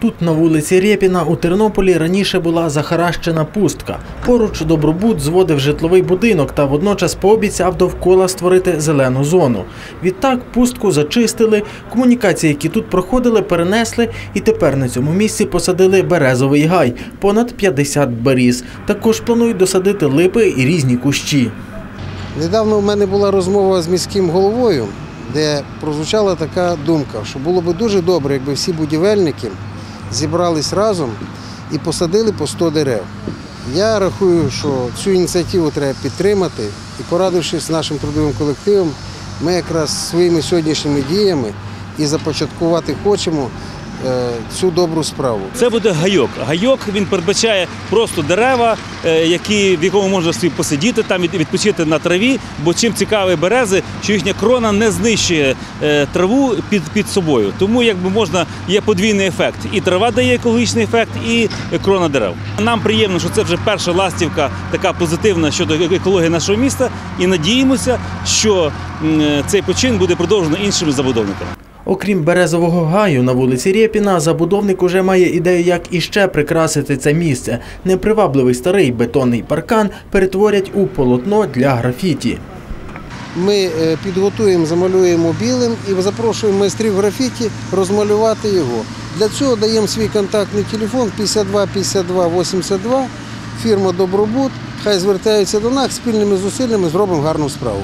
Тут, на вулиці Рєпіна, у Тернополі раніше була захаращена пустка. Поруч добробут зводив житловий будинок та водночас пообіцяв довкола створити зелену зону. Відтак пустку зачистили, комунікації, які тут проходили, перенесли, і тепер на цьому місці посадили березовий гай, понад 50 беріз. Також планують досадити липи і різні кущі. Недавно в мене була розмова з міським головою, де прозвучала така думка, що було б дуже добре, якби всі будівельники зібрались разом і посадили по 100 дерев. Я рахую, що цю ініціативу треба підтримати і порадившись з нашим трудовим колективом, ми якраз своїми сьогоднішніми діями і започаткувати хочемо цю добру справу. Це буде гайок. Гайок він передбачає просто дерева, е, які, в якому можна собі посидіти, там від- відпочити на траві. Бо чим цікаві берези, що їхня крона не знищує е, траву під, під собою. Тому якби можна є подвійний ефект. І трава дає екологічний ефект, і крона дерев. Нам приємно, що це вже перша ластівка, така позитивна щодо екології нашого міста. І надіємося, що е, цей почин буде продовжено іншими забудовниками. Окрім березового гаю на вулиці Рєпіна, забудовник уже має ідею, як іще прикрасити це місце. Непривабливий старий бетонний паркан перетворять у полотно для графіті. Ми е, підготуємо, замалюємо білим і запрошуємо майстрів графіті розмалювати його. Для цього даємо свій контактний телефон 52 52 82, фірма Добробут. Хай звертаються до нас спільними зусиллями зробимо гарну справу.